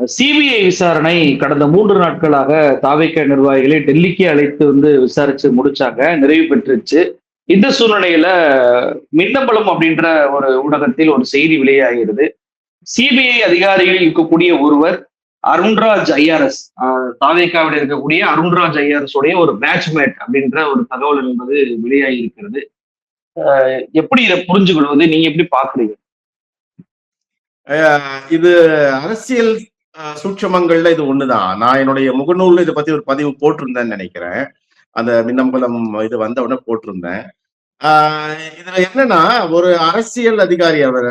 CBI விசாரணை கடந்த மூன்று நாட்களாக தாவேக்க நிர்வாகிகளை டெல்லிக்கு அழைத்து வந்து விசாரிச்சு முடிச்சாங்க நிறைவு பெற்றுச்சு. இந்த சூழ்நிலையில மின்னம்பலம் அப்படின்ற ஒரு ஊடகத்தில் ஒரு செய்தி வெளியாகிறது. சிபிஐ அதிகாரிகளில் இருக்கக்கூடிய ஒருவர் அருண்ராஜ் ஐஆர்எஸ் தாவேக்காவில் இருக்கக்கூடிய அருண்ராஜ் ஐஆர்எஸ் உடைய ஒரு பேட்ச்மேட் அப்படின்ற ஒரு தகவல் என்பது வெளியாகி இருக்கிறது எப்படி இதை புரிஞ்சுக்கொள்வது நீங்க எப்படி பாக்குறீங்க? இது அரசியல் சூட்சமங்கள்ல இது ஒண்ணுதான். நான் என்னுடைய முகநூல்ல இதை பத்தி ஒரு பதிவு போட்டிருந்தேன்னு நினைக்கிறேன். அந்த மின்னம்பலம் இது வந்த உடனே போட்டிருந்தேன். ஆஹ் இதுல என்னன்னா ஒரு அரசியல் அதிகாரி அவர்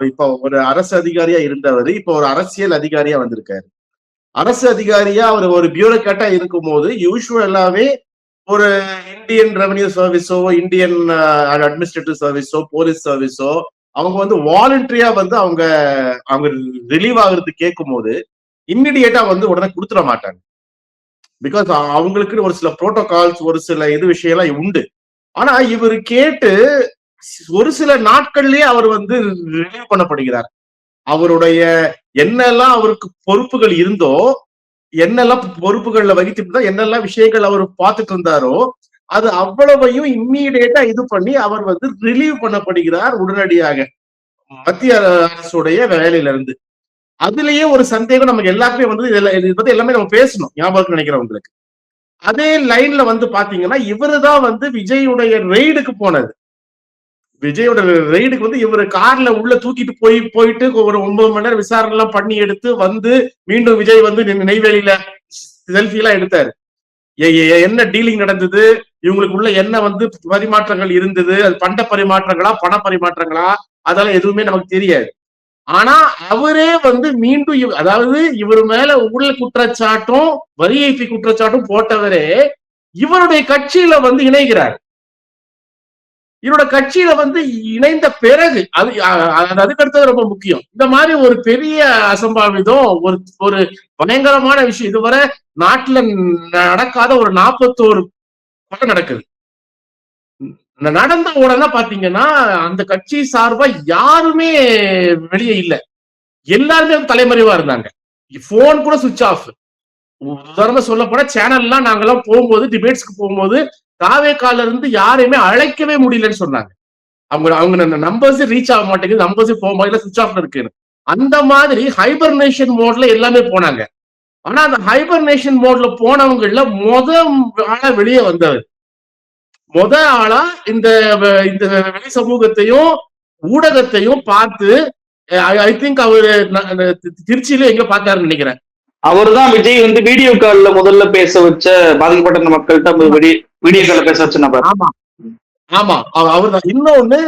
இப்போ ஒரு அரசு அதிகாரியா இருந்தவர் இப்போ ஒரு அரசியல் அதிகாரியா வந்திருக்காரு. அரசு அதிகாரியா அவர் ஒரு பியூரோக்ராட்டா இருக்கும்போது யூஸ்வலாவே ஒரு இந்தியன் ரெவன்யூ சர்வீஸோ இந்தியன் அட்மினிஸ்ட்ரேட்டிவ் சர்வீஸோ போலீஸ் சர்வீஸோ அவங்க வந்து வாலண்டரியா வந்து அவங்க அவங்க ரிலீவ் ஆகுறது கேட்கும் போது இம்மிடியேட்டா வந்து உடனே கொடுத்துட மாட்டாங்க. பிகாஸ் அவங்களுக்குன்னு ஒரு சில புரோட்டோகால்ஸ் ஒரு சில இது விஷயம்லாம் உண்டு. ஆனா இவர் கேட்டு ஒரு சில நாட்கள்லயே அவர் வந்து ரிலீவ் பண்ணப்படுகிறார். அவருடைய என்னெல்லாம் அவருக்கு பொறுப்புகள் இருந்தோ என்னெல்லாம் பொறுப்புகள்ல வகித்து என்னெல்லாம் விஷயங்கள் அவர் பார்த்துட்டு இருந்தாரோ அது அவ்வளவையும் இம்மீடியட்டா இது பண்ணி அவர் வந்து ரிலீவ் பண்ணப்படுகிறார் உடனடியாக மத்திய அரசுடைய வேலையில இருந்து அதுலயே ஒரு சந்தேகம் நமக்கு எல்லாருக்குமே வந்து இது பத்தி எல்லாமே நம்ம பேசணும். ஞாபகம் நினைக்கிறவங்களுக்கு அதே லைன்ல வந்து பாத்தீங்கன்னா இவருதான் வந்து விஜயுடைய ரெய்டுக்கு போனது. விஜயோட ரெய்டுக்கு வந்து இவர் கார்ல உள்ள தூக்கிட்டு போய் போயிட்டு ஒரு ஒன்பது மணி நேரம் விசாரணை எல்லாம் பண்ணி எடுத்து வந்து மீண்டும் விஜய் வந்து நெய்வேலியில செல்ஃபி எல்லாம் எடுத்தாரு. என்ன டீலிங் நடந்தது? இவங்களுக்குள்ள என்ன வந்து பரிமாற்றங்கள் இருந்தது? அது பண்ட பரிமாற்றங்களா பண பரிமாற்றங்களா? அதெல்லாம் எதுவுமே நமக்கு தெரியாது. ஆனா அவரே வந்து மீண்டும் அதாவது இவர் மேல ஊழல் குற்றச்சாட்டும் வரி ஏய்ப்பு குற்றச்சாட்டும் போட்டவரே இவருடைய கட்சியில வந்து இணைகிறார். இவரோட கட்சியில வந்து இணைந்த பிறகு அது அது அதுக்கடுத்தது ரொம்ப முக்கியம். இந்த மாதிரி ஒரு பெரிய அசம்பாவிதம் ஒரு ஒரு பயங்கரமான விஷயம். இதுவரை நாட்டுல நடக்காத ஒரு நாற்பத்தோரு கொலை நடக்குது. நடந்த உடனே பாத்தீங்கன்னா அந்த கட்சி சார்பா யாருமே வெளியே இல்லை. எல்லாருமே தலைமறைவா இருந்தாங்க. போன் கூட சுவிட்ச் ஆஃப் உதாரணமா சொல்ல போனா சேனல்லாம் நாங்கெல்லாம் போகும்போது டிபேட்ஸ்க்கு போகும்போது காவேக்கால இருந்து யாரையுமே அழைக்கவே முடியலன்னு சொன்னாங்க. அவங்க அவங்க நம்பர்ஸ் ரீச் ஆக மாட்டேங்குது நம்பர்ஸ் போக மாதிரி சுவிட்ச் ஆஃப்ல இருக்கு. அந்த மாதிரி ஹைபர்னேஷன் மோட்ல எல்லாமே போனாங்க. ஆனா அந்த ஹைபர்னேஷன் மோட்ல போனவங்கல முத ஆளா வெளியே வந்தவர். முத ஆளா இந்த இந்த வெளி சமூகத்தையும் ஊடகத்தையும் பார்த்து ஐ திங்க் அவரு திருச்சியில எங்க பார்த்தாருன்னு நினைக்கிறேன். அவர்தான் விஜய் வந்து வீடியோ கால்ல முதல்ல பேச வச்ச பாதிக்கப்பட்ட மக்கள்கிட்ட வீடியோ வீடியோ கால்ல பேச வச்ச நபர். ஆமா. ஆமா. அவர் தான் இன்னொன்னு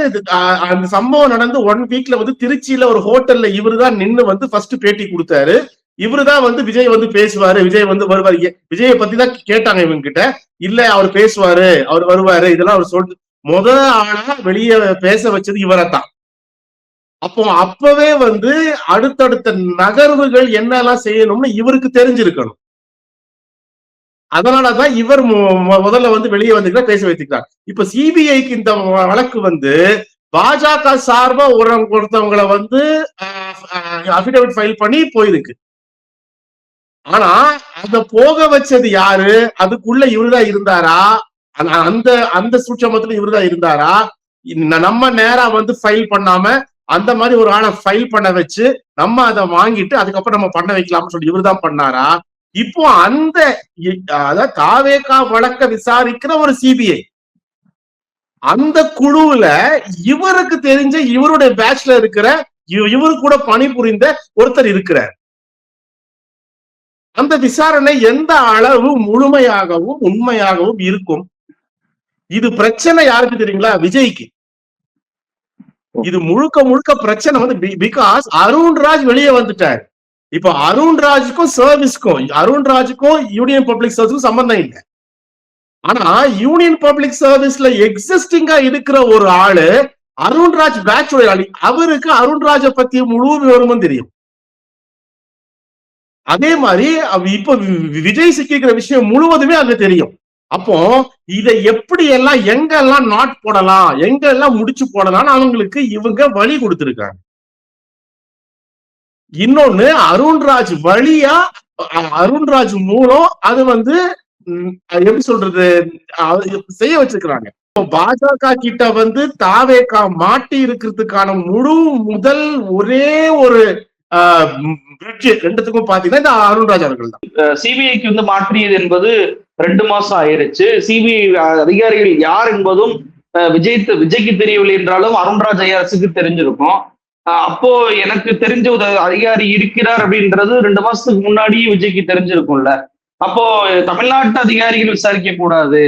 அந்த சம்பவம் நடந்து ஒன் வீக்ல வந்து திருச்சியில ஒரு ஹோட்டல்ல இவருதான் நின்னு வந்து ஃபர்ஸ்ட் பேட்டி கொடுத்தாரு. இவருதான் வந்து விஜய் வந்து பேசுவாரு விஜய் வந்து வருவாரு. விஜயை பத்தி தான் கேட்டாங்க இவங்க கிட்ட இல்ல அவர் பேசுவாரு அவர் வருவாரு இதெல்லாம் அவர் சொல்லிட்டு முத ஆளா வெளியே பேச வச்சது இவரைத்தான். அப்போ அப்பவே வந்து அடுத்தடுத்த நகர்வுகள் என்னெல்லாம் செய்யணும்னு இவருக்கு தெரிஞ்சிருக்கணும். அதனாலதான் இவர் முதல்ல வந்து வெளியே வந்துக்கிட்ட பேச வைத்துக்கிறார். இப்ப சிபிஐக்கு இந்த வழக்கு வந்து பாஜக சார்பா ஒரு ஒருத்தவங்களை வந்து அபிடவிட் ஃபைல் பண்ணி போயிருக்கு. ஆனா அத போக வச்சது யாரு? அதுக்குள்ள இவருதான் இருந்தாரா? அந்த- அந்த அந்த சூட்சமத்துல இவருதான் இருந்தாரா? நம்ம நேரா வந்து ஃபைல் பண்ணாம அந்த மாதிரி ஒரு ஆளை ஃபைல் பண்ண வச்சு நம்ம அதை வாங்கிட்டு அதுக்கப்புறம் நம்ம பண்ண வைக்கலாம்னு சொல்லி இவருதான் பண்ணாரா? இப்போ அந்த அதாவது காவேகா வழக்க விசாரிக்கிற ஒரு சிபிஐ அந்த குழுவுல இவருக்கு தெரிஞ்ச இவருடைய பேட்ச்ல இருக்கிற இவரு கூட பணிபுரிந்த ஒருத்தர் இருக்கிறார். அந்த விசாரணை எந்த அளவு முழுமையாகவும் உண்மையாகவும் இருக்கும்? இது பிரச்சனை யாருக்கு தெரியுங்களா? விஜய்க்கு. இது முழுக்க முழுக்க பிரச்சனை வந்து பிகாஸ் அருண்ராஜ் வெளியே வந்துட்டார். இப்போ அருண்ராஜுக்கும் சர்வீஸ்க்கும் அருண்ராஜுக்கும் யூனியன் பப்ளிக் சர்வீஸ்க்கும் சம்பந்தம் இல்லை. ஆனா யூனியன் பப்ளிக் சர்வீஸ்ல எக்ஸிஸ்டிங்கா இருக்கிற ஒரு ஆளு அருண்ராஜ் பேட்ச் ஆளு அவருக்கு அருண்ராஜ பத்தி முழு விவரமும் தெரியும். அதே மாதிரி இப்ப விஜய் சிக்கிக்கிற விஷயம் முழுவதுமே அங்க தெரியும். அப்போ இதை எப்படி எல்லாம் எங்க எல்லாம் நாட் போடலாம் எங்க எல்லாம் முடிச்சு போடலாம்னு அவங்களுக்கு இவங்க வழி கொடுத்திருக்காங்க. இன்னொன்னு அருண்ராஜ் வழியா அருண்ராஜ் மூலம் அது வந்து எப்படி சொல்றது செய்ய வச்சிருக்கிறாங்க இப்போ பாஜக கிட்ட வந்து தாவேகா மாட்டி இருக்கிறதுக்கான முழு முதல் ஒரே ஒரு பிரிட்ஜ் ரெண்டுத்துக்கும் பாத்தீங்கன்னா இந்த அருண்ராஜ் அவர்கள் தான். சிபிஐக்கு வந்து மாற்றியது என்பது ரெண்டு மாசம் ஆயிருச்சு. சிபிஐ அதிகாரிகள் யார் என்பதும் விஜய் விஜய்க்கு தெரியவில்லை என்றாலும் அருண்ராஜ் ஐஆர்எஸ்க்கு தெரிஞ்சிருக்கும். அப்போ எனக்கு தெரிஞ்ச ஒரு அதிகாரி இருக்கிறார் அப்படின்றது ரெண்டு மாசத்துக்கு முன்னாடியே விஜய்க்கு தெரிஞ்சிருக்கும்ல. அப்போ தமிழ்நாட்டு அதிகாரிகள் விசாரிக்க கூடாது.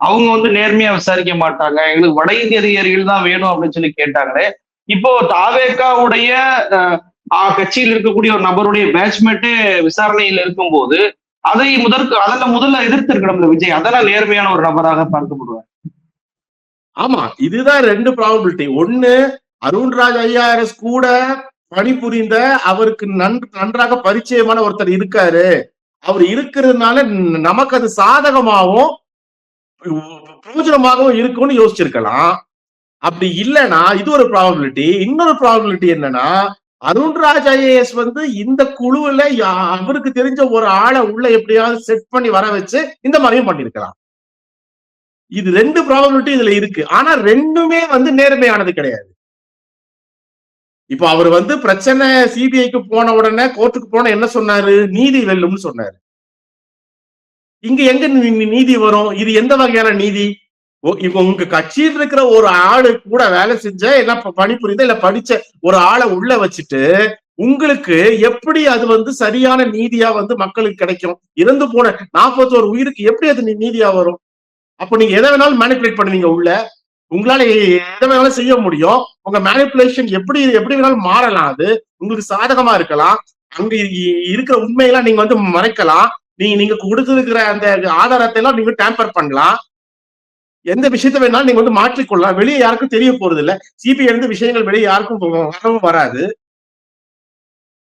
அவங்க வந்து நேர்மையா விசாரிக்க மாட்டாங்க. எங்களுக்கு வட இந்திய அதிகாரிகள் தான் வேணும் அப்படின்னு சொல்லி கேட்டாங்களே. இப்போ தாவேக்காவுடைய அஹ், கட்சியில் இருக்கக்கூடிய ஒரு நபருடைய பேட்ச்மேட்டே விசாரணையில் இருக்கும்போது அதை முதற்கு அதெல்லாம் முதல்ல எதிர்த்திருக்கணும்ல விஜய். அதெல்லாம் நேர்மையான ஒரு நபராக பார்க்கப்படுவார். ஆமா இதுதான் ரெண்டு ப்ராபபிலிட்டி ஒண்ணு அருண்ராஜ் ஐஆர்எஸ் கூட பணிபுரிந்த அவருக்கு நன்- நன்றாக பரிச்சயமான ஒருத்தர் இருக்காரு. அவர் இருக்கிறதுனால நமக்கு அது சாதகமாகவும் பிரயோஜனமாகவும் இருக்கும்னு யோசிச்சிருக்கலாம். அப்படி இல்லைன்னா இது ஒரு ப்ராபபிலிட்டி இன்னொரு ப்ராபபிலிட்டி என்னன்னா அருண்ராஜ் ஐஏஎஸ் வந்து இந்த குழுவுல யா- அவருக்கு தெரிஞ்ச ஒரு ஆளை உள்ள எப்படியாவது செட் பண்ணி வர வச்சு இந்த மாதிரியும் பண்ணிருக்கலாம் இது ரெண்டு ப்ராபபிலிட்டி இதுல இருக்கு. ஆனா ரெண்டுமே வந்து நேர்மையானது கிடையாது. இப்போ அவர் வந்து பிரச்சனை சிபிஐக்கு போன உடனே கோர்ட்டுக்கு போன என்ன சொன்னாரு? நீதி வெல்லும்னு சொன்னாரு. இங்க எங்க நீதி வரும்? இது எந்த வகையான நீதி? இப்போ உங்க கட்சியில் இருக்கிற ஒரு ஆளு கூட வேலை செஞ்ச இல்ல ப- பணிபுரிந்த இல்ல படிச்ச ஒரு ஆளை உள்ள வச்சுட்டு உங்களுக்கு எப்படி அது வந்து சரியான நீதியா வந்து மக்களுக்கு கிடைக்கும்? இறந்து போன நாற்பத்தோரு உயிருக்கு எப்படி அது நீ- நீதியா வரும்? அப்போ நீங்க எதை வேணாலும் மேனிபுலேட் பண்ணுவீங்க உள்ள. உங்களால எதை வேணாலும் செய்ய முடியும். உங்க மேனிபுலேஷன் எப்படி எப்படி வேணாலும் மாறலாம் அது. உங்களுக்கு சாதகமா இருக்கலாம். அங்க இருக்கிற உண்மையெல்லாம் நீங்க வந்து மறைக்கலாம். நீங்க நீங்க கொடுத்திருக்கிற அந்த ஆதாரத்தை எல்லாம் நீங்க டேம்பர் பண்ணலாம். எந்த விஷயத்த வேணாலும் நீங்க வந்து மாற்றிக்கொள்ளலாம். வெளியே யாருக்கும் தெரிய போறது இல்ல சிபிஐ இருந்து விஷயங்கள் வெளியே யாருக்கும் வரவும் வராது.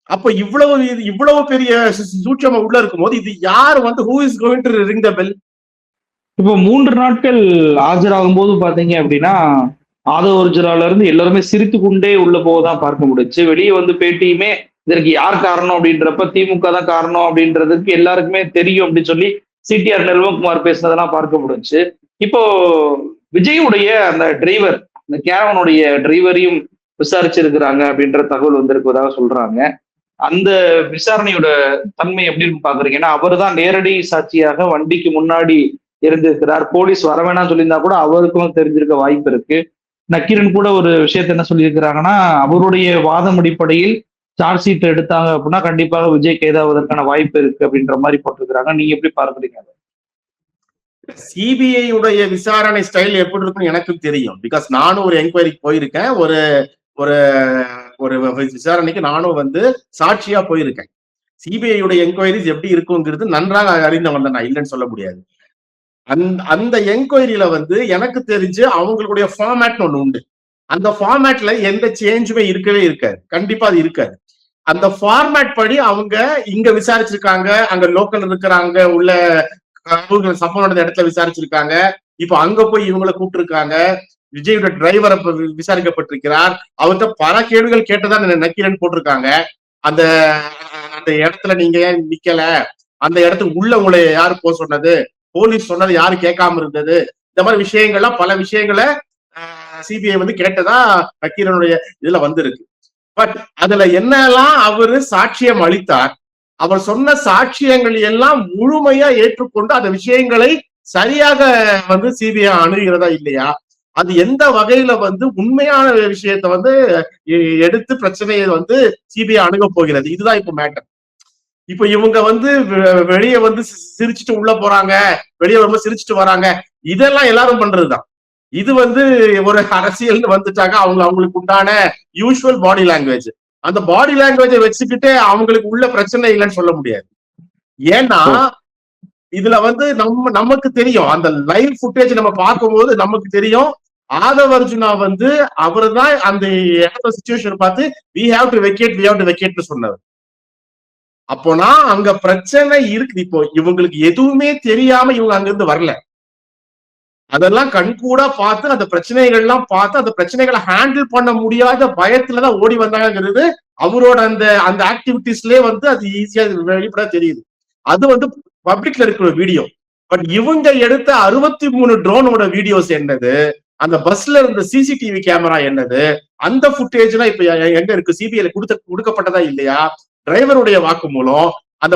அப்ப இவ்வளவு இது- இவ்வளவு பெரிய சூட்சமா உள்ள இருக்கும்போது இது யார் வந்து who is going to ring the bell இப்போ மூன்று நாட்கள் ஆஜராகும் போது பாத்தீங்க அப்படின்னா ஆதவ ஒரிஜினால இருந்து எல்லாருமே சிரித்து கொண்டே உள்ள போகதான் பார்க்க முடிச்சு வெளியே வந்து பேட்டியுமே இதற்கு யார் காரணம் அப்படின்றப்ப திமுக தான் காரணம் அப்படின்றதுக்கு எல்லாருக்குமே தெரியும் அப்படின்னு சொல்லி சிடிஆர் நிர்மல்குமார் பேசினதெல்லாம் பார்க்க முடிஞ்சு இப்போ விஜயுடைய அந்த டிரைவர் இந்த கேரவனுடைய டிரைவரையும் விசாரிச்சிருக்கிறாங்க அப்படின்ற தகவல் வந்திருப்பதாக சொல்றாங்க. அந்த விசாரணையோட தன்மை எப்படின்னு பாக்குறீங்க? ஏன்னா அவர் தான் நேரடி சாட்சியாக வண்டிக்கு முன்னாடி இருந்திருக்கிறார். போலீஸ் வர வேணாம்னு சொல்லியிருந்தா கூட அவருக்கும் தெரிஞ்சிருக்க வாய்ப்பு இருக்கு. நக்கீரன் கூட ஒரு விஷயத்த என்ன சொல்லியிருக்கிறாங்கன்னா அவருடைய வாதம் அடிப்படையில் சார்ஜ் ஷீட் எடுத்தாங்க அப்படின்னா கண்டிப்பாக விஜய் கைதாவதற்கான வாய்ப்பு இருக்கு அப்படின்ற மாதிரி போட்டிருக்கிறாங்க. நீங்க எப்படி பார்க்குறீங்க சிபிஐ உடைய விசாரணை ஸ்டைல் எப்படி இருக்குன்னு எனக்கு தெரியும். பிகாஸ் நானும் ஒரு என்கொயரிக்கு போயிருக்கேன். ஒரு ஒரு ஒரு விசாரணைக்கு நானும் வந்து சாட்சியா போயிருக்கேன். சிபிஐ உடைய என்கொயரிஸ் எப்படி இருக்குங்கிறது நன்றாக அறிந்தவன் தான். நான் இல்லைன்னு சொல்ல முடியாது. அந்த அந்த என்கொயரியில வந்து எனக்கு தெரிஞ்சு அவங்களுடைய ஃபார்மேட்னு ஒண்ணு உண்டு. அந்த ஃபார்மேட்ல எந்த சேஞ்சுமே இருக்கவே இருக்காது. கண்டிப்பா அது இருக்காது. அந்த ஃபார்மேட் படி அவங்க இங்க விசாரிச்சிருக்காங்க. அங்க லோக்கல் இருக்கிறாங்க. உள்ள அவங்க சம்பவம் நடந்த இடத்துல விசாரிச்சிருக்காங்க. இப்ப அங்க போய் இவங்களை கூப்பிட்டுருக்காங்க. விஜயோட டிரைவரை விசாரிக்கப்பட்டிருக்கிறார். அவர்கிட்ட பல கேள்விகள் கேட்டதா நக்கீரன் போட்டிருக்காங்க. அந்த அந்த இடத்துல நீங்க ஏன் நிக்கல? அந்த இடத்துக்கு உள்ள உங்களை யாரு போக சொன்னது? போலீஸ் சொன்னது யாரு கேட்காம இருந்தது? இந்த மாதிரி விஷயங்கள்லாம் பல விஷயங்களை சிபிஐ வந்து கேட்டதா நக்கீரனுடைய இதுல வந்திருக்கு. பட் அதுல என்னெல்லாம் அவரு சாட்சியம் அளித்தார்? அவர் சொன்ன சாட்சியங்கள் எல்லாம் முழுமையா ஏற்றுக்கொண்டு அந்த விஷயங்களை சரியாக வந்து சிபிஐ அணுகிறதா இல்லையா? அது எந்த வகையில வந்து உண்மையான விஷயத்த வந்து எ- எடுத்து பிரச்சனையை வந்து சிபிஐ அணுக போகிறது? இதுதான் இப்ப மேட்டர் இப்ப இவங்க வந்து வெ- வந்து சிரிச்சுட்டு உள்ள போறாங்க. வெளிய ரொம்ப சிரிச்சுட்டு வராங்க. இதெல்லாம் எல்லாரும் பண்றதுதான். இது வந்து ஒரு அரசியல்னு வந்துட்டாங்க அவங்க அவங்களுக்கு உண்டான யூஷுவல் பாடி லாங்குவேஜ் அந்த பாடி லாங்குவேஜை வச்சுக்கிட்டு அவங்களுக்கு உள்ள பிரச்சனை இல்லைன்னு சொல்ல முடியாது. ஏன்னா இதுல வந்து நம்ம நமக்கு தெரியும். அந்த லைவ் ஃபுட்டேஜ் நம்ம பார்க்கும்போது நமக்கு தெரியும். ஆதவ அர்ஜுனா வந்து அவர் தான் அந்த இடத்த சுச்சுவேஷன் பார்த்து we have to vacate we have to வெக்கேட்னு சொன்னவர் அப்போனா அங்க பிரச்சனை இருக்குது இப்போ இவங்களுக்கு எதுவுமே தெரியாம இவங்க அங்கிருந்து வரல. அதெல்லாம் கண்கூடா பார்த்து அந்த பிரச்சனைகள்லாம் பார்த்து அந்த பிரச்சனைகளை ஹேண்டில் பண்ண முடியாத பயத்துலதான் ஓடி வந்தாங்கிறது அவரோட அந்த அந்த ஆக்டிவிட்டிஸ்லயே வந்து அது ஈஸியா வெளிப்பட தெரியுது. அது வந்து பப்ளிக்ல இருக்கிற வீடியோ பட் இவங்க எடுத்த அறுபத்தி மூணு ட்ரோனோட வீடியோஸ் என்னது? அந்த பஸ்ல இருந்த சிசிடிவி கேமரா என்னது? அந்த ஃபுட்டேஜ்லாம் இப்ப எங்க இருக்கு? சிபிஐல கொடுத்த கொடுக்கப்பட்டதா இல்லையா? டிரைவருடைய வாக்கு மூலம் அந்த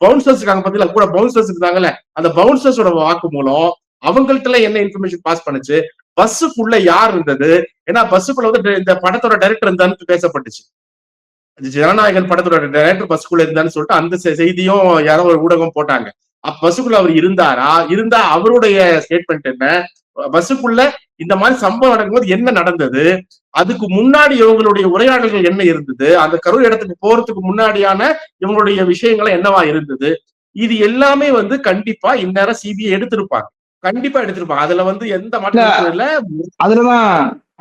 பவுன்சர்ஸ் இருக்காங்க பத்தில கூட பவுன்சர்ஸ் இருந்தாங்கல்ல அந்த பவுன்சர்ஸோட வாக்கு மூலம் அவங்கள்ட்ட என்ன இன்ஃபர்மேஷன் பாஸ் பண்ணுச்சு? பஸ்ஸுக்குள்ள யார் இருந்தது? ஏன்னா பஸ்ஸுக்குள்ள வந்து இந்த படத்தோட டைரக்டர் இருந்தான்னு பேசப்பட்டுச்சு. ஜனநாயகன் படத்தோட டைரக்டர் பஸ்ஸுக்குள்ள இருந்தான்னு சொல்லிட்டு அந்த செய்தியும் யாரோ ஒரு ஊடகம் போட்டாங்க. அப்ப பஸ்ஸுக்குள்ள அவர் இருந்தாரா? இருந்தா அவருடைய ஸ்டேட்மெண்ட் என்ன? பஸ்ஸுக்குள்ள இந்த மாதிரி சம்பவம் நடக்கும்போது என்ன நடந்தது? அதுக்கு முன்னாடி இவங்களுடைய உரையாடல்கள் என்ன இருந்தது? அந்த கரூர் இடத்துக்கு போறதுக்கு முன்னாடியான இவங்களுடைய விஷயங்கள் என்னவா இருந்தது? இது எல்லாமே வந்து கண்டிப்பா இந்நேரம் சிபிஐ எடுத்திருப்பாங்க. கண்டிப்பா எடுத்திருப்பாங்க. அதுல வந்து எந்த மாற்றம் இல்ல அதுலதான்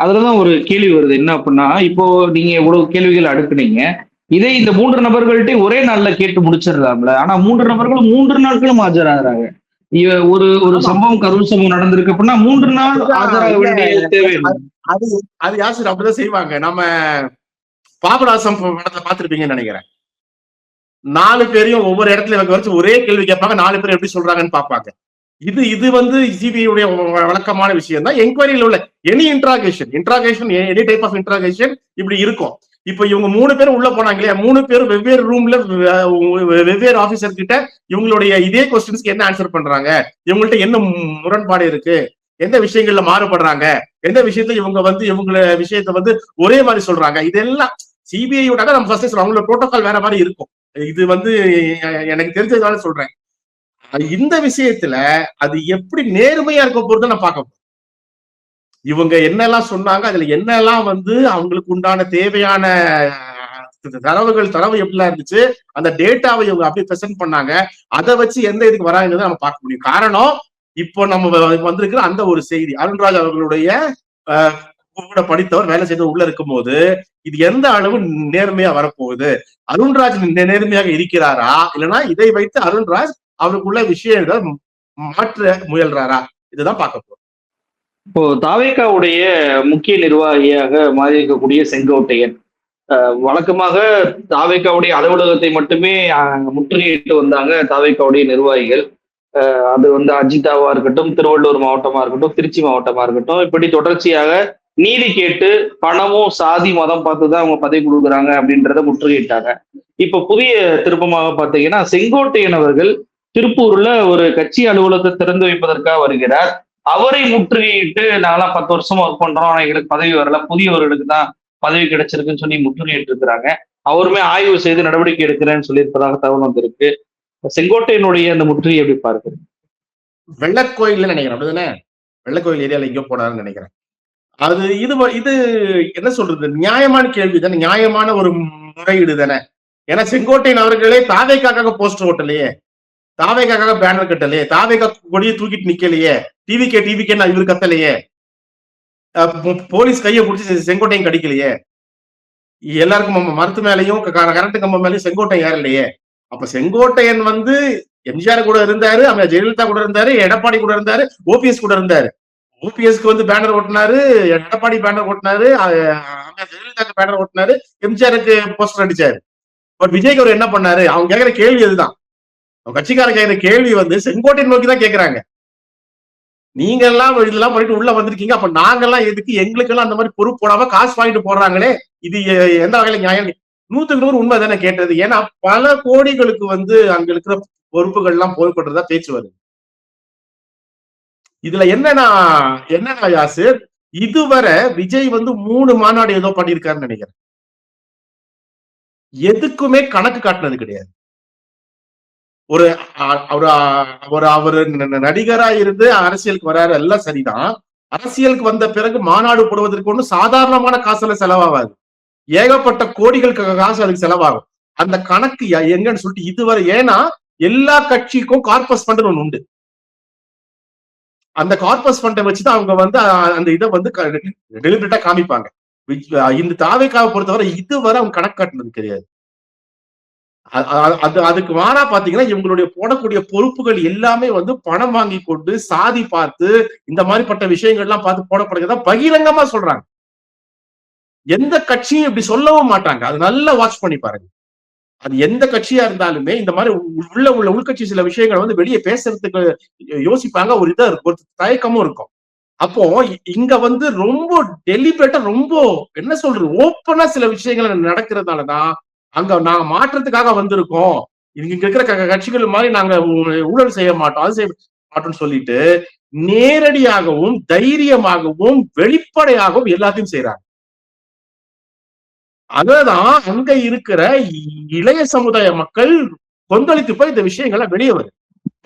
அதுலதான் ஒரு கேள்வி வருது. என்ன அப்படின்னா இப்போ நீங்க இவ்வளவு கேள்விகள் அடுக்குனீங்க. இதே இந்த மூன்று நபர்கள்ட்ட ஒரே நாள்ல கேட்டு முடிச்சிடலாம்ல. ஆனா மூன்று நபர்களும் மூன்று நாட்களும் ஆஜராகிறாங்க. ஒரு ஒரு. சம்பவம் கரூர் சம்பவம் நடந்திருக்கு அப்படின்னா மூன்று நாள் ஆஜராக. வேண்டிய தேவை. அது அது யாசிர் அப்படிதான் செய்வாங்க. நம்ம பாபநாசம் படத்துல பாத்திருப்பீங்கன்னு நினைக்கிறேன். நாலு பேரையும் ஒவ்வொரு இடத்துல வச்சு ஒரே கேள்வி கேட்பாங்க. நாலு பேர் எப்படி சொல்றாங்கன்னு பார்ப்பாங்க. இது இது வந்து சிபிஐடைய வ- வழக்கமான விஷயம் தான் என்கொயரியில் உள்ள any interrogation interrogation any type of interrogation இப்படி இருக்கும். இப்போ இவங்க மூணு பேரும் உள்ள போனாங்க இல்லையா? மூணு பேரும் வெவ்வேறு ரூம்ல வெவ்வேறு ஆபீசர் கிட்ட இவங்களுடைய இதே கொஸ்டின்ஸ்க்கு என்ன ஆன்சர் பண்றாங்க? இவங்கள்ட்ட என்ன முரண்பாடு இருக்கு? எந்த விஷயங்கள்ல மாறுபடுறாங்க? எந்த விஷயத்துல இவங்க வந்து இவங்கள விஷயத்த வந்து ஒரே மாதிரி சொல்றாங்க? இதெல்லாம் சிபிஐ விட்டாக்க நம்ம ஃபர்ஸ்ட் சொல்றோம். அவங்களோட ப்ரோட்டோகால் வேற மாதிரி இருக்கும். இது வந்து எனக்கு தெரிஞ்சதால சொல்றேன். இந்த விஷயத்துல அது எப்படி நேர்மையா இருக்க போறது நான் பார்க்க போறேன். இவங்க என்னெல்லாம் சொன்னாங்க அதுல என்னெல்லாம் வந்து அவங்களுக்கு உண்டான தேவையான தரவுகள் தரவு எப்படிலாம் இருந்துச்சு அந்த டேட்டாவை இவங்க அப்படி ப்ரெசென்ட் பண்ணாங்க. அதை வச்சு எந்த இதுக்கு வராங்கிறத நம்ம பார்க்க முடியும். காரணம் இப்போ நம்ம வந்திருக்கிற அந்த ஒரு செய்தி அருண்ராஜ் அவர்களுடைய அஹ், கூட படித்தவர் வேலை செய்து உள்ள இருக்கும்போது இது எந்த அளவு நேர்மையா வரப்போகுது? அருண்ராஜ் நேர்மையாக இருக்கிறாரா? இல்லைன்னா இதை வைத்து அருண்ராஜ் அவருக்குள்ள விஷயங்கள் மாற்ற முயல்றாரா? இதுதான் பார்க்க போறோம். இப்போ தாவேக்காவுடைய முக்கிய நிர்வாகியாக மாறி இருக்கக்கூடிய செங்கோட்டையன் வழக்கமாக தாவேக்காவுடைய அலுவலகத்தை மட்டுமே முற்றுகையிட்டு வந்தாங்க தாவேக்காவுடைய நிர்வாகிகள். அது வந்து அஜிதாவா இருக்கட்டும் திருவள்ளூர் மாவட்டமா இருக்கட்டும் திருச்சி மாவட்டமா இருக்கட்டும் இப்படி தொடர்ச்சியாக நீதி கேட்டு பணமும் சாதி மதம் பார்த்து தான் அவங்க பதவி கொடுக்குறாங்க அப்படின்றத முற்றுகையிட்டாங்க. இப்ப புதிய திருப்பமாக பார்த்தீங்கன்னா செங்கோட்டையன் அவர்கள் திருப்பூர்ல ஒரு கட்சி அலுவலகத்தை திறந்து வைப்பதற்காக வருகிறார். அவரை முற்றுகையிட்டு நாங்களாம் பத்து வருஷமா ஒர்க் பண்றோம். ஆனா எங்களுக்கு பதவி வரல. புதியவர்களுக்கு தான் பதவி கிடைச்சிருக்குன்னு சொல்லி முற்றுகையிட்டு இருக்கிறாங்க. அவருமே ஆய்வு செய்து நடவடிக்கை எடுக்கிறேன்னு சொல்லியிருப்பதாக தகவல் வந்திருக்கு. செங்கோட்டையினுடைய அந்த முற்றுகை எப்படி பார்க்குறீங்க? வெள்ளக்கோயில் நினைக்கிறேன். அப்படிதானே? வெள்ளக்கோயில் ஏரியால எங்கேயோ போனாருன்னு நினைக்கிறேன். அது இது இது என்ன சொல்றது? நியாயமான கேள்வி தானே நியாயமான ஒரு முறையீடு தானே ஏன்னா செங்கோட்டையன் அவர்களே தாதைக்காக போஸ்டர் ஓட்டலையே. தாவேக்காக பேனர் கட்டலையே. தாவேக்கா கொடியை தூக்கிட்டு நிக்கலையே. டிவிகே டிவிகே இவர் கத்தலையே. போலீஸ் கையை பிடிச்சி செங்கோட்டையும் கடிக்கலையே. எல்லாருக்கும் மருத்து மரத்து மேலையும் கரண்ட் கம்பம் மேலேயும் செங்கோட்டையன் ஏறலையே. அப்ப செங்கோட்டையன் வந்து எம்ஜிஆர் கூட இருந்தாரு அவங்க ஜெயலலிதா கூட இருந்தாரு எடப்பாடி கூட இருந்தாரு ஓபிஎஸ் கூட இருந்தாரு. ஓபிஎஸ்க்கு வந்து பேனர் ஓட்டினாரு எடப்பாடி பேனர் ஓட்டினாரு அஹ் ஜெயலலிதாக்கு பேனர் ஓட்டினாரு எம்ஜிஆருக்கு போஸ்டர் அடிச்சாரு. பட் விஜய்க்கு அவர் என்ன பண்ணாரு? அவங்க கேட்கிற கேள்வி அதுதான். கட்சிக்கார கட்சிக்காரர் கேள்வி வந்து செங்கோட்டை நோக்கி தான் கேக்குறாங்க. நீங்க எல்லாம் இதெல்லாம் பண்ணிட்டு உள்ள வந்திருக்கீங்க. அப்ப நாங்கெல்லாம் எதுக்கு எங்களுக்கு எல்லாம் அந்த மாதிரி பொறுப்பு போடாம காசு வாங்கிட்டு போடுறாங்களே இது எந்த வகையில நியாயம்? நூத்துக்கு நூறு உண்மை தானே கேட்டது. ஏன்னா பல கோடிகளுக்கு வந்து அங்க இருக்கிற பொறுப்புகள் எல்லாம் போய்கொண்டதா பேச்சு வருது. இதுல என்னன்னா என்னன்னா யாசிர்? இதுவரை விஜய் வந்து மூணு மாநாடு ஏதோ பண்ணியிருக்காருன்னு நினைக்கிறேன். எதுக்குமே கணக்கு காட்டினது கிடையாது. ஒரு அவர் ஒரு அவர் நடிகரா இருந்து அரசியலுக்கு வராரு எல்லாம் சரிதான். அரசியலுக்கு வந்த பிறகு மாநாடு போடுவதற்கு ஒன்றும் சாதாரணமான காசுல செலவாகாது. ஏகப்பட்ட கோடிகள் காசு அதுக்கு செலவாகும். அந்த கணக்கு எங்கன்னு சொல்லிட்டு இதுவரை ஏன்னா எல்லா கட்சிக்கும் கார்பஸ் ஃபண்ட் ஒன்று உண்டு. அந்த கார்பஸ் ஃபண்டை வச்சுதான் அவங்க வந்து அந்த இதை வந்து டெலிபரேட்டா காமிப்பாங்க. இந்த தாவைக்காவை பொறுத்தவரை இதுவரை அவங்க கணக்கு காட்டினது கிடையாது. அது அதுக்கு மாறா பாத்தீங்கன்னா இவங்களுடைய போடக்கூடிய பொறுப்புகள் எல்லாமே வந்து பணம் வாங்கி கொண்டு சாதி பார்த்து இந்த மாதிரிப்பட்ட விஷயங்கள் எல்லாம் பார்த்து போடப்படுகிறதா பகிரங்கமா சொல்றாங்க. எந்த கட்சியும் இப்படி சொல்லவும் மாட்டாங்க. அது நல்லா வாட்ச் பண்ணி பாருங்க. அது எந்த கட்சியா இருந்தாலுமே இந்த மாதிரி உள்ள உள்ள உள்கட்சி சில விஷயங்களை வந்து வெளியே பேசுறதுக்கு யோசிப்பாங்க. ஒரு இதா இருக்கும் ஒரு தயக்கமும் இருக்கும். அப்போ இங்க வந்து ரொம்ப டெலிபரேட்டா ரொம்ப என்ன சொல்றது ஓப்பனா சில விஷயங்கள் நடக்கிறதுனாலதான் அங்க நாங்க மாற்றத்துக்காக வந்திருக்கோம். இங்க இருக்கிற கட்சிகள் மாதிரி நாங்க ஊழல் செய்ய மாட்டோம். அது செய்ய மாட்டோம்னு சொல்லிட்டு நேரடியாகவும் தைரியமாகவும் வெளிப்படையாகவும் எல்லாத்தையும் செய்யறாங்க அததான் அங்க இருக்கிற இளைய சமுதாய மக்கள் கொந்தளித்து போய் இந்த விஷயங்களை வெளியே வருது.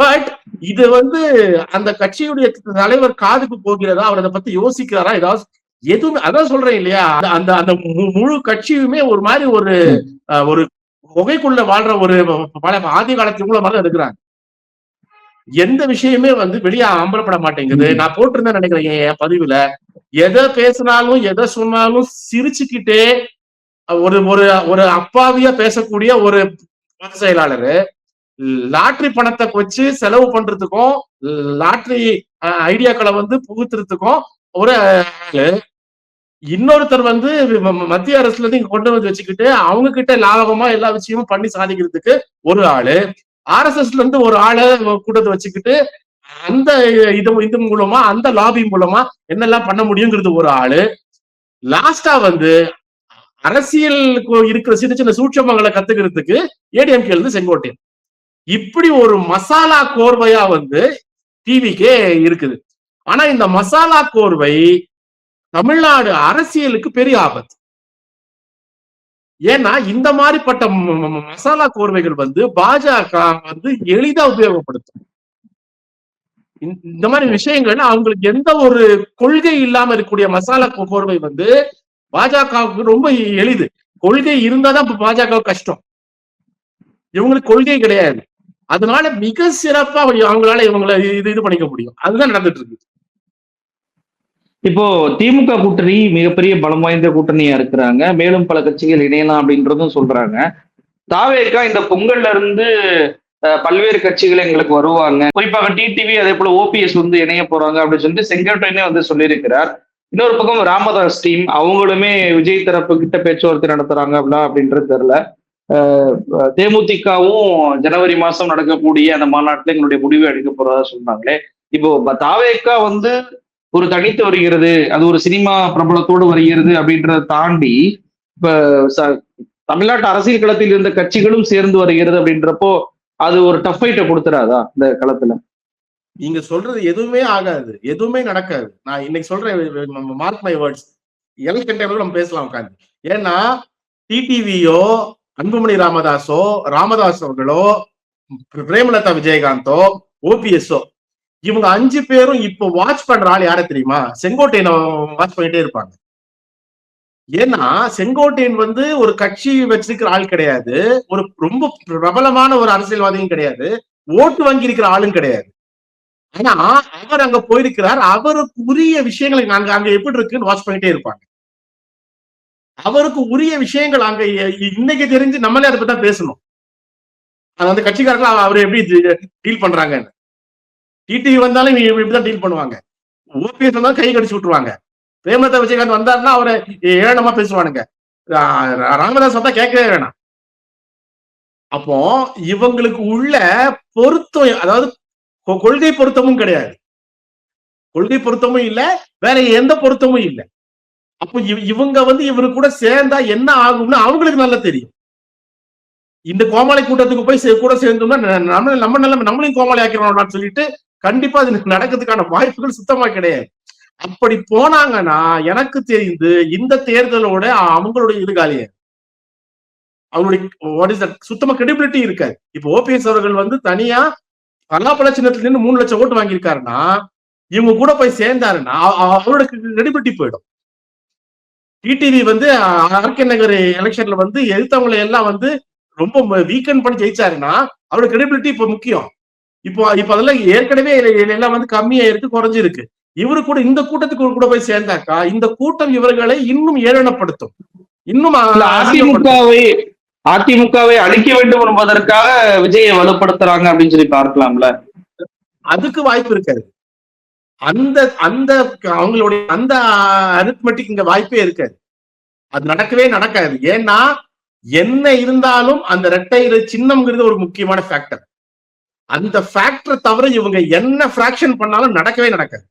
பட் இது வந்து அந்த கட்சியுடைய தலைவர் காதுக்கு போகிறதா அவர் அதை பத்தி யோசிக்கிறாரா ஏதாவது எதுவுமே அதான் சொல்றேன் இல்லையா? அந்த- அந்த முழு கட்சியுமே ஒரு மாதிரி ஒரு ஒரு குகைக்குள்ள வாழ்ற ஒரு ஆதி காலத்து இவ்வளவு மாதிரி இருக்கிறாங்க எந்த விஷயமே வந்து வெளியே அம்பலப்பட மாட்டேங்குது. நான் போட்டிருந்தேன் நினைக்கிறேன் என் பதிவுல. எதை பேசினாலும் எதை சொன்னாலும் சிரிச்சுக்கிட்டே ஒரு ஒரு ஒரு அப்பாவியா பேசக்கூடிய ஒரு பொதுச் செயலாளர் லாட்ரி பணத்தை வச்சு செலவு பண்றதுக்கும் லாட்ரி ஐடியாக்களை வந்து புகுத்துறதுக்கும் ஒரு இன்னொருத்தர் வந்து மத்திய அரசுல இருந்து இங்க கொண்டு வந்து வச்சுக்கிட்டு அவங்க கிட்ட லாபகமா எல்லா விஷயமும் பண்ணி சாதிக்கிறதுக்கு ஒரு ஆளு. ஆர்எஸ்எஸ்ல இருந்து ஒரு ஆளை கூட்டத்தை வச்சுக்கிட்டு அந்த இது இது மூலமா அந்த லாபி மூலமா என்னெல்லாம் பண்ண முடியுங்கிறது ஒரு ஆளு. லாஸ்டா வந்து அரசியல் இருக்கிற சின்ன சின்ன சூட்சமங்களை கத்துக்கிறதுக்கு ஏடிஎம்கே இருந்து செங்கோட்டையன். இப்படி ஒரு மசாலா கோர்வையா வந்து டிவிக்கே இருக்குது. ஆனா இந்த மசாலா கோர்வை தமிழ்நாடு அரசியலுக்கு பெரிய ஆபத்து. ஏன்னா இந்த மாதிரிப்பட்ட மசாலா கோர்வைகள் வந்து பாஜக வந்து எளிதா உபயோகப்படுத்தும். இந்த- இந்த மாதிரி விஷயங்கள் அவங்களுக்கு எந்த ஒரு கொள்கை இல்லாம இருக்கக்கூடிய மசாலா கோர்வை வந்து பாஜகவுக்கு ரொம்ப எளிது. கொள்கை இருந்தாதான் பாஜக கஷ்டம். இவங்களுக்கு கொள்கை கிடையாது. அதனால மிக சிறப்பா அவங்களால இவங்களை இது இது பண்ணிக்க முடியும். அதுதான் நடந்துட்டு இருக்கு இப்போ திமுக கூட்டணி மிகப்பெரிய பலம் வாய்ந்த கூட்டணியா இருக்கிறாங்க. மேலும் பல கட்சிகள் இணையலாம் அப்படின்றதும் சொல்றாங்க. தாவேக்கா இந்த பொங்கல்ல இருந்து பல்வேறு கட்சிகள் எங்களுக்கு வருவாங்க. குறிப்பாக டிடிவி அதே போல ஓபிஎஸ் வந்து இணைய போறாங்க அப்படின்னு சொல்லிட்டு செங்கோட்டையனே வந்து சொல்லியிருக்கிறார். இன்னொரு பக்கம் ராமதாஸ் டீம் அவங்களுமே விஜய் தரப்பு கிட்ட பேச்சுவார்த்தை நடத்துறாங்க அப்படிலாம் அப்படின்றது தெரியல. தேமுதிகவும் ஜனவரி மாசம் நடக்கக்கூடிய அந்த மாநாட்டில் எங்களுடைய முடிவை எடுக்க போறதா சொன்னாங்களே. இப்போ தாவேக்கா வந்து ஒரு தனித்து வருகிறது அது ஒரு சினிமா பிரபலத்தோடு வருகிறது அப்படின்றத தாண்டி இப்ப தமிழ்நாட்டு அரசியல் களத்தில் இருந்த கட்சிகளும் சேர்ந்து வருகிறது அப்படின்றப்போ அது ஒரு டஃப் ஃபைட்டை கொடுத்துறாதா இந்த களத்துல? நீங்க சொல்றது எதுவுமே ஆகாது எதுவுமே நடக்காது. நான் இன்னைக்கு சொல்றேன் மார்க் மை வேர்ட்ஸ் எலெக்ஷன் டைம்ல நம்ம பேசலாம் உட்காந்து ஏன்னா டிடிவியோ அன்புமணி ராமதாஸோ ராமதாஸ் அவர்களோ பிரேமலதா விஜயகாந்தோ ஓபிஎஸ்ஓ இவங்க அஞ்சு பேரும் இப்போ வாட்ச் பண்ற ஆள் யார தெரியுமா? செங்கோட்டையனை வாட்ச் பண்ணிட்டே இருப்பாங்க. ஏன்னா செங்கோட்டையன் வந்து ஒரு கட்சி வச்சிருக்கிற ஆள் கிடையாது. ஒரு ரொம்ப பிரபலமான ஒரு அரசியல்வாதியும் கிடையாது. ஓட்டு வாங்கி இருக்கிற ஆளும் கிடையாது. ஆனா அவர் அங்க போயிருக்கிறார். அவருக்கு உரிய விஷயங்களை அங்க அங்க எப்படி இருக்குன்னு வாட்ச் பண்ணிட்டே இருப்பாங்க. அவருக்கு உரிய விஷயங்கள் அங்க இன்னைக்கு தெரிஞ்சு நம்மளே அதை பத்தி தான் பேசணும். அது வந்து கட்சிக்காரர்கள் அவர் எப்படி டீல் பண்றாங்கன்னு. டிடிவி வந்தாலும் இவங்க இப்படிதான் டீல் பண்ணுவாங்க. ஓபிஎஸ் வந்தாலும் கை கடிச்சு விட்டுருவாங்க. பிரேமலதா விஜயகாந்த் வந்தாருன்னா அவரை ஏழனமா பேசுவானுங்க. ராமதாஸ் வந்தா கேட்கவே வேணாம். அப்போ இவங்களுக்கு உள்ள பொருத்தம் அதாவது கொ- கொள்கை பொருத்தமும் கிடையாது. கொள்கை பொருத்தமும் இல்ல வேற எந்த பொருத்தமும் இல்ல. அப்போ இவங்க வந்து இவரு கூட சேர்ந்தா என்ன ஆகும்னு அவங்களுக்கு நல்லா தெரியும். இந்த கோமாளி கூட்டத்துக்கு போய் கூட சேர்ந்தோம்னா நம்ம நம்ம நல்ல நம்மளையும் கோமாளி ஆக்கிறோம்னு சொல்லிட்டு கண்டிப்பா அது நடக்கிறதுக்கான வாய்ப்புகள் சுத்தமா கிடையாது. அப்படி போனாங்கன்னா எனக்கு தெரிந்து இந்த தேர்தலோட அவங்களுடைய இது காலியா அவங்களுடைய சுத்தமா கிரெடிபிலிட்டி இருக்காது. இப்போ ஓபிஎஸ் அவர்கள் வந்து தனியா பலாப்பழ சின்னத்துல நின்று மூணு லட்சம் ஓட்டு வாங்கியிருக்காருன்னா இவங்க கூட போய் சேர்ந்தாருன்னா அவரோட கிரெடிபிலிட்டி போயிடும். டிடிவி வந்து ஆர்கே நகர் எலெக்ஷன்ல வந்து எதிர்த்தவங்களை எல்லாம் வந்து ரொம்ப வீக்கெண்ட் பண்ணி ஜெயிச்சாருன்னா அவரோட கிரெடிபிலிட்டி இப்போ முக்கியம். இப்போ இப்போ அதெல்லாம் ஏற்கனவே எல்லாம் வந்து கம்மியா இருக்கு குறைஞ்சிருக்கு. இவரு கூட இந்த கூட்டத்துக்கு கூட போய் சேர்ந்தாக்கா இந்த கூட்டம் இவர்களை இன்னும் ஏளனப்படுத்தும். இன்னும் அதிமுகவை அதிமுகவை அழிக்க வேண்டும் என்பதற்காக விஜயை வலுப்படுத்துறாங்க அப்படின்னு சொல்லி பார்க்கலாம்ல. அதுக்கு வாய்ப்பு இருக்காது. அந்த அந்த அவங்களுடைய அந்த அரித்மெட்டிக் இங்க வாய்ப்பே இருக்காது. அது நடக்கவே நடக்காது. ஏன்னா என்ன இருந்தாலும் அந்த ரெட்டை சின்னம்ங்கிறது ஒரு முக்கியமான ஃபேக்டர் அந்த ஃபேக்டர் தவிர இவங்க என்ன ஃபிராக்ஷன் பண்ணாலும் நடக்கவே நடக்காது.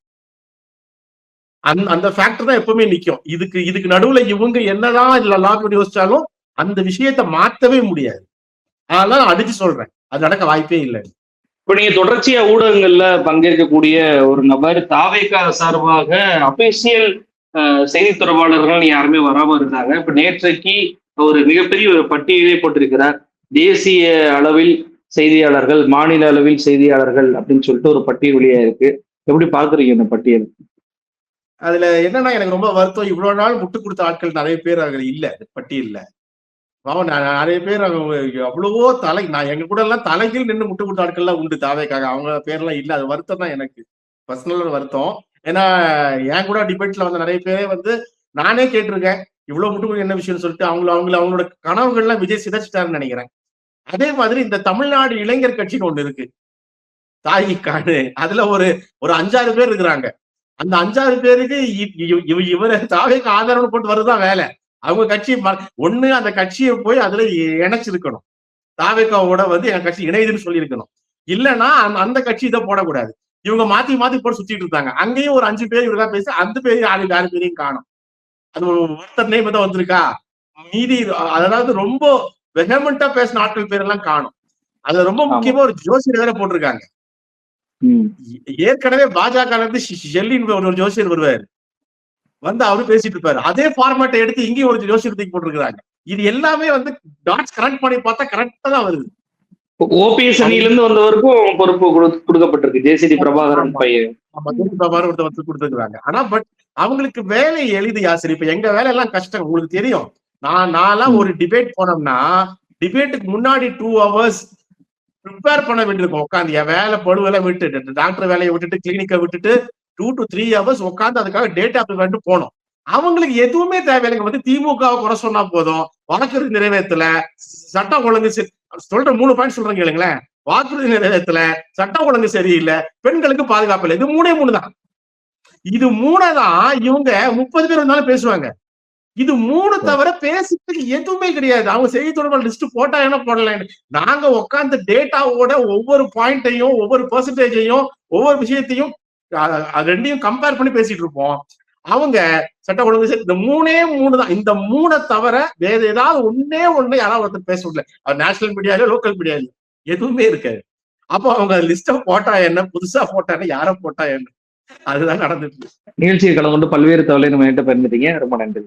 அந்த அந்த ஃபேக்டர் தான் எப்பவுமே நிக்கும். இதுக்கு இதுக்கு நடுவுல இவங்க என்னதான் இதுல லாபம் யோசிச்சாலும் அந்த விஷயத்தை மாத்தவே முடியாது. அதனால அடிச்சு சொல்றேன். அது நடக்க வாய்ப்பே இல்லை. இப்ப நீங்க தொடர்ச்சியா ஊடகங்கள்ல பங்கேற்கக்கூடிய ஒரு நபர் தாவேக்கா சார்பாக அபிஷியல் செய்தி தொடர்பாளர்கள் யாருமே வராம இருந்தாங்க. இப்ப நேற்றைக்கு ஒரு மிகப்பெரிய ஒரு பட்டியலே போட்டிருக்கிறார். தேசிய அளவில் செய்தியாளர்கள் மாநில அளவில் செய்தியாளர்கள் அப்படின்னு சொல்லிட்டு ஒரு பட்டியல் வழியா இருக்கு. எப்படி பாக்குறீங்க இந்த பட்டியல்? அதுல என்னன்னா எனக்கு ரொம்ப வருத்தம். இவ்வளவு நாள் முட்டு கொடுத்த ஆட்கள் நிறைய பேர் அதுல இல்ல பட்டியல்ல. பாவம் நான் நிறைய பேர் அவங்க அவ்வளவோ தலை நான் எங்க கூட எல்லாம் தலைகள் நின்று முட்டு கொடுத்த ஆட்கள்லாம் உண்டு தாவேக்காக. அவங்க பேர்லாம் இல்ல. அது வருத்தம் தான் எனக்கு. பர்சனல் வருத்தம். ஏன்னா என் கூட டிபேட்ல வந்த நிறைய பேரே வந்து நானே கேட்டிருக்கேன். இவ்வளவு முட்டு என்ன விஷயம்னு சொல்லிட்டு அவங்கள அவங்கள அவங்களோட கனவுகள்லாம் விஜய் சிதைச்சிட்டாருன்னு நினைக்கிறேன். அதே மாதிரி இந்த தமிழ்நாடு இளைஞர் கட்சின்னு ஒண்ணு இருக்கு. தாயிக்கானு அதுல ஒரு ஒரு அஞ்சாறு பேர் இருக்கிறாங்க. அந்த அஞ்சாறு பேருக்கு இ- இவ- இவ- இவரை தாவேக்கு ஆதரவு போட்டு வருதான் வேலை. அவங்க கட்சி ம- ஒண்ணு அந்த கட்சியை போய் அதுல இணைச்சிருக்கணும். தாவேக்காவோட வந்து என் கட்சி இணையுதுன்னு சொல்லியிருக்கணும். இல்லைன்னா அந்த அந்த கட்சி இதை போடக்கூடாது. இவங்க மாத்தி மாத்தி போட்டு சுத்திட்டு இருந்தாங்க அங்கேயும் ஒரு அஞ்சு பேர் இவருக்கா பேசி அந்த பேர் ஆளு யாரு பேரையும் காணும். அது ஒருத்தர் நேம் தான் வந்திருக்கா? மீதி அதாவது ரொம்ப வெஹமெண்டா பேசின ஆட்கள் பேரெல்லாம் காணும். அதுல ரொம்ப முக்கியமா ஒரு ஜோசியர் வேற போட்டிருக்காங்க. ஏற்கனவே பாஜக இருந்து ஷி- ஷெல்லின்னு ஒரு ஜோசியர் வருவாரு. வந்து அவரு பேசிட்டு இருப்பாரு. அதே ஃபார்மேட்டை எடுத்து இங்கேயும் ஒரு ஜோசியர் தூக்கி போட்டிருக்காங்க இது எல்லாமே வந்து டாட்ஸ் கனெக்ட் பண்ணி பார்த்தா கரெக்டா தான் வருது. ஓபிஎஸ் அணியில இருந்து வந்தவருக்கும் பொறுப்பு கொடு- கொடுக்கப்பட்டிருக்கு. ஜேசிடி பிரபாகரன் ஆமா. பையன். பாபாரு ஒருத்தர் வந்து கொடுத்துருக்காங்க ஆனா பட் அவங்களுக்கு வேலை எளிது யாசர். இப்ப எங்க வேலை எல்லாம் கஷ்டம் உங்களுக்கு தெரியும். நான் நான்லாம் ஒரு டிபேட் போனோம்னா டிபேட்டுக்கு முன்னாடி டூ ஹவர்ஸ் ப்ரிப்பேர் பண்ண வேண்டியிருக்கும். உட்காந்து என் வேலை பழுவெல்லாம் விட்டுட்டு டாக்டர் வேலையை விட்டுட்டு கிளினிக்கை விட்டுட்டு டூ டு த்ரீ ஹவர்ஸ் உட்காந்து அதுக்காக டேட்டா ப்ரிப்பேர் போனோம். அவங்களுக்கு எதுவுமே தேவையில்லைங்க. வந்து திமுகவை குறை சொன்னா போதும். வாக்குறுதி நிறைவேற்றல. சட்டம் ஒழுங்கு சொல்ற மூணு பாயிண்ட் சொல்றேன் கேளுங்களேன். வாக்குறுதி நிறைவேற்றல. சட்டம் ஒழுங்கு சரியில்லை. பெண்களுக்கு பாதுகாப்பு இல்லை. இது மூணே மூணு தான். இது மூணை தான் இவங்க முப்பது பேர் வந்தாலும் பேசுவாங்க. இது மூணு தவிர பேசுறதுக்கு எதுவுமே கிடையாது. அவங்க செய்தி தொடர்பாளர் லிஸ்ட் போட்டா என்ன போடல நாங்க உட்காந்து டேட்டாவோட ஒவ்வொரு பாயிண்டையும் ஒவ்வொரு பெர்சன்டேஜையும் ஒவ்வொரு விஷயத்தையும் அது ரெண்டையும் கம்பேர் பண்ணி பேசிட்டு இருப்போம். அவங்க சட்ட ஒழுங்கு இந்த மூணே மூணு தான். இந்த மூணை தவிர வேற ஏதாவது ஒண்ணே ஒண்ணு யாராவது ஒருத்தர் பேச முடியல அது நேஷனல் மீடியாலயோ லோக்கல் மீடியாலயோ எதுவுமே இருக்காது. அப்போ அவங்க லிஸ்ட போட்டா என்ன? புதுசா போட்டா என்ன? யார போட்டா என்ன? அதுதான் நடந்துட்டு நிகழ்ச்சியை கலந்து கொண்டு பல்வேறு தவளை நம்ம என்கிட்ட பயன்படுத்திங்க ரொம்ப நன்றி.